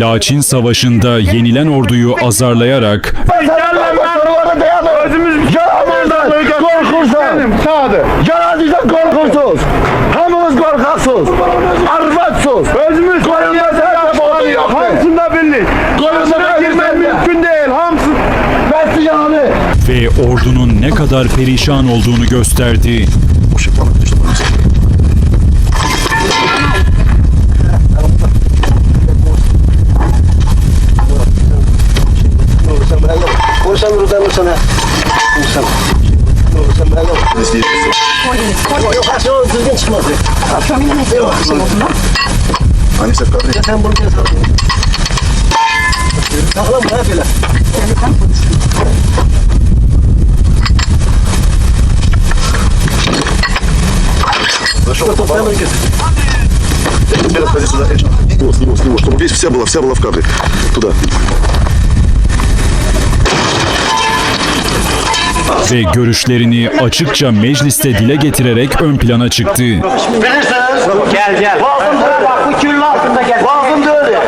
Laçin Savaşı'nda yenilen orduyu azarlayarak. Hamsı. Besli yanı. ve ordunun ne kadar perişan olduğunu gösterdi. Usan ha. Usan. Usan ben yok. Koy. Yok aşağı o düzgün çıkmaz. Akşam yine yok. Hani sen kaldı. Ya sen bunu kes al. Takılan mı ha böyle? Что-то фабрика. Теперь отходи сюда. Сниму, сниму, чтобы весь вся была, вся была в кадре. Туда. Ve görüşlerini açıkça mecliste dile getirerek ön plana çıktı. Bilirsiniz. Gel gel. Boğazım böyle bak bu küllü altında gel. Boğazım böyle.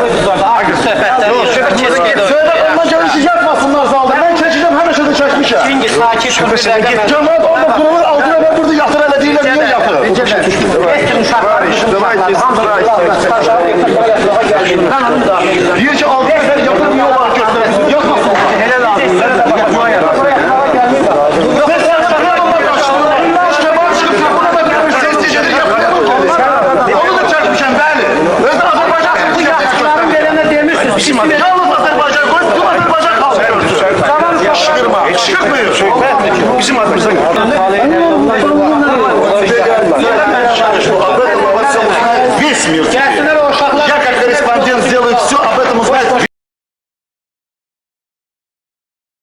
Söyledim görüşü yapmasınlar saldı. Ben çekeceğim hemen şurada çekmişim. Şimdi sakin kürsülerden Cemaat orada kurulur altına ben burada yatır hele değil niye yatır? Eski uşaklar, Diyor ki altına ben yapılmıyorlar gösterin. bir şey var. Yalnız Azerbaycan konuş, tüm Azerbaycan kalkıyor. Tamam, çıkırma. Çıkmıyor. Bizim adımıza gel. Bismillah.